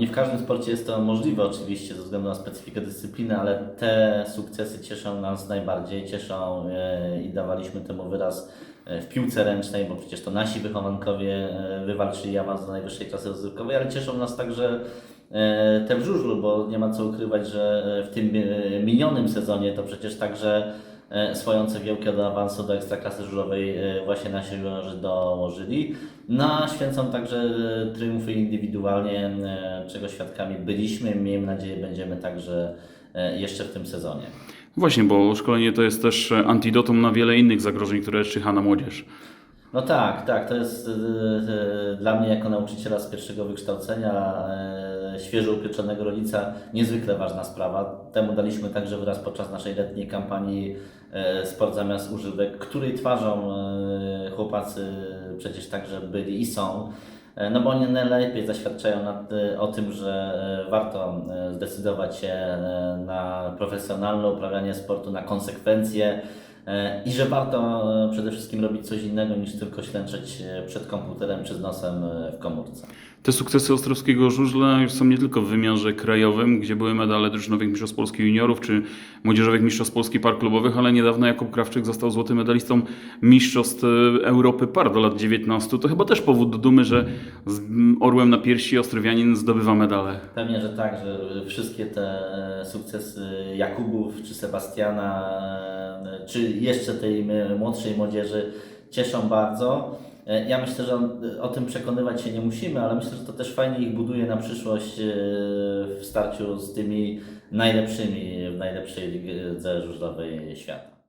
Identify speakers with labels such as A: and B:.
A: Nie w każdym sporcie jest to możliwe oczywiście ze względu na specyfikę dyscypliny, ale te sukcesy cieszą nas najbardziej, cieszą e, i dawaliśmy temu wyraz e, w piłce ręcznej, bo przecież to nasi wychowankowie e, wywalczyli awans do najwyższej klasy rozrywkowej, ale cieszą nas także te w żużlu, bo nie ma co ukrywać, że w tym minionym sezonie to przecież także swoją cegiełkę do awansu do ekstraklasy żużlowej e, właśnie nasi juniorzy dołożyli. No, a święcą także e, triumfy indywidualnie, e, czego świadkami byliśmy. Miejmy nadzieję, będziemy także e, jeszcze w tym sezonie.
B: Właśnie, bo szkolenie to jest też antidotum na wiele innych zagrożeń, które czyha na młodzież.
A: No tak, tak, to jest e, e, dla mnie jako nauczyciela z pierwszego wykształcenia, e, świeżo upieczonego rodzica niezwykle ważna sprawa. Temu daliśmy także wyraz podczas naszej letniej kampanii e, Sport zamiast używek, której twarzą e, chłopacy przecież także byli i są. E, No bo oni najlepiej zaświadczają nad, o tym, że warto zdecydować się na profesjonalne uprawianie sportu, na konsekwencje i że warto przede wszystkim robić coś innego niż tylko ślęczeć przed komputerem czy z nosem w komórce.
B: Te sukcesy Ostrowskiego Żużla już są nie tylko w wymiarze krajowym, gdzie były medale drużynowych Mistrzostw Polski Juniorów czy Młodzieżowych Mistrzostw Polski Par Klubowych, ale niedawno Jakub Krawczyk został złotym medalistą Mistrzostw e, Europy Par do lat 19. To chyba też powód do dumy, że z orłem na piersi Ostrowianin zdobywa medale.
A: Pewnie, że tak, że wszystkie te e, sukcesy Jakubów czy Sebastiana, e, czy jeszcze tej młodszej młodzieży cieszą bardzo. E, Ja myślę, że on- o tym przekonywać się nie musimy, ale myślę, że to też fajnie ich buduje na przyszłość e, w starciu z tymi najlepszymi w najlepszej lidze żużlowej świata.